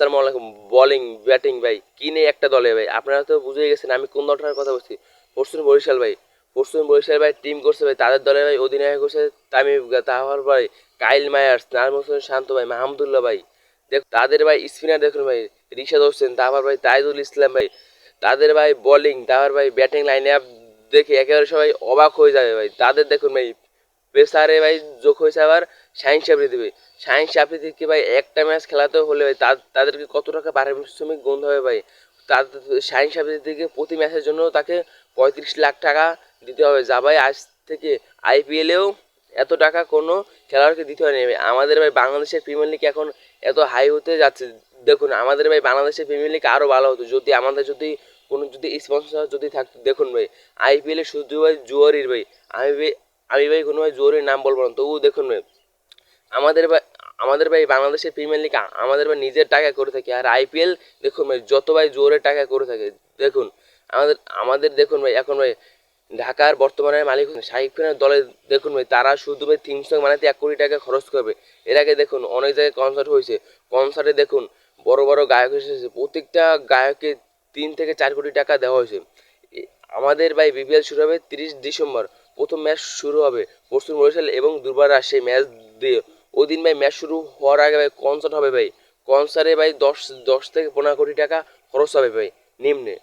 আসসালামু আলাইকুম bowling batting ভাই, কি নেই একটা দলে ভাই? আপনারা তো বুঝে গেছেন আমি কোন দলটার কথা বলছি। পরশুদিন বরিশাল ভাই, পরশুদিন বরিশাল ভাই টিম করছে ভাই, তাদের দলে ভাই অধিনায়ক করছে তামিম তাহার ভাই, কাইল মায়ার্স নাজমুল হোসেন শান্ত ভাই, মাহমুদুল্লাহ ভাই। দেখ তাদের ভাই স্পিনার দেখুন ভাই, রিশাদ হোসেন তারপর ভাই তাইদুল ইসলাম ভাই। তাদের ভাই বোলিং তারপর ভাই ব্যাটিং লাইনে আপ দেখে একেবারে সবাই অবাক হয়ে যাবে ভাই। তাদের দেখুন ভাই পেসারে ভাই যোগ হয়েছে আবার সাইন্স আবৃত্তি ভাই সাইন্স আবৃত্তিকে ভাই একটা ম্যাচ খেলাতে হলে ভাই তাদেরকে কত টাকা পারিশ্রমিক গুনতে হবে ভাই? তাদের সাইন্স আবৃত্তিকে প্রতি ম্যাচের জন্য তাকে পঁয়ত্রিশ লাখ টাকা দিতে হবে। যা ভাই আজ থেকে আইপিএলেও এত টাকা কোনো খেলোয়াড়কে দিতে হয় না ভাই। আমাদের ভাই বাংলাদেশের প্রিমিয়ার লিগ এখন এত হাই হতে যাচ্ছে। দেখুন, আমাদের ভাই বাংলাদেশের প্রিমিয়ার লিগ আরও ভালো হতো। যদি আমাদের যদি কোনো যদি স্পন্সর যদি থাকতো, দেখুন ভাই আইপিএলে শুধু ভাই জুয়ারির ভাই। আমি আমি ভাই কোনো ভাই জোরের নাম বলব না। তবুও দেখুন ভাই, আমাদের ভাই আমাদের ভাই বাংলাদেশের প্রিমিয়ার লিগ আমাদের ভাই নিজের টাকায় করে থাকে। আর আইপিএল দেখুন ভাই, যত ভাই জোরের টাকা করে থাকে, দেখুন, আমাদের আমাদের দেখুন ভাই, এখন ভাই ঢাকার বর্তমানে মালিক শাহিদ খানের দলে, দেখুন ভাই, তারা শুধু ভাই সং বানাতে এক কোটি টাকা খরচ করবে। এর আগে দেখুন, অনেক জায়গায় কনসার্ট হয়েছে। কনসার্টে দেখুন, বড় বড় গায়ক এসেছে। প্রত্যেকটা গায়ককে তিন থেকে চার কোটি টাকা দেওয়া হয়েছে। আমাদের ভাই বিপিএল শুরু হবে তিরিশ ডিসেম্বর। প্রথম ম্যাচ শুরু হবে পরশু বরিশাল এবং দুর্বার সেই ম্যাচ দিয়ে। ওই দিন ভাই ম্যাচ শুরু হওয়ার আগে ভাই কনসার্ট হবে ভাই। কনসার্টে ভাই দশ দশ থেকে পনেরো কোটি টাকা খরচ হবে ভাই, নিম্নে।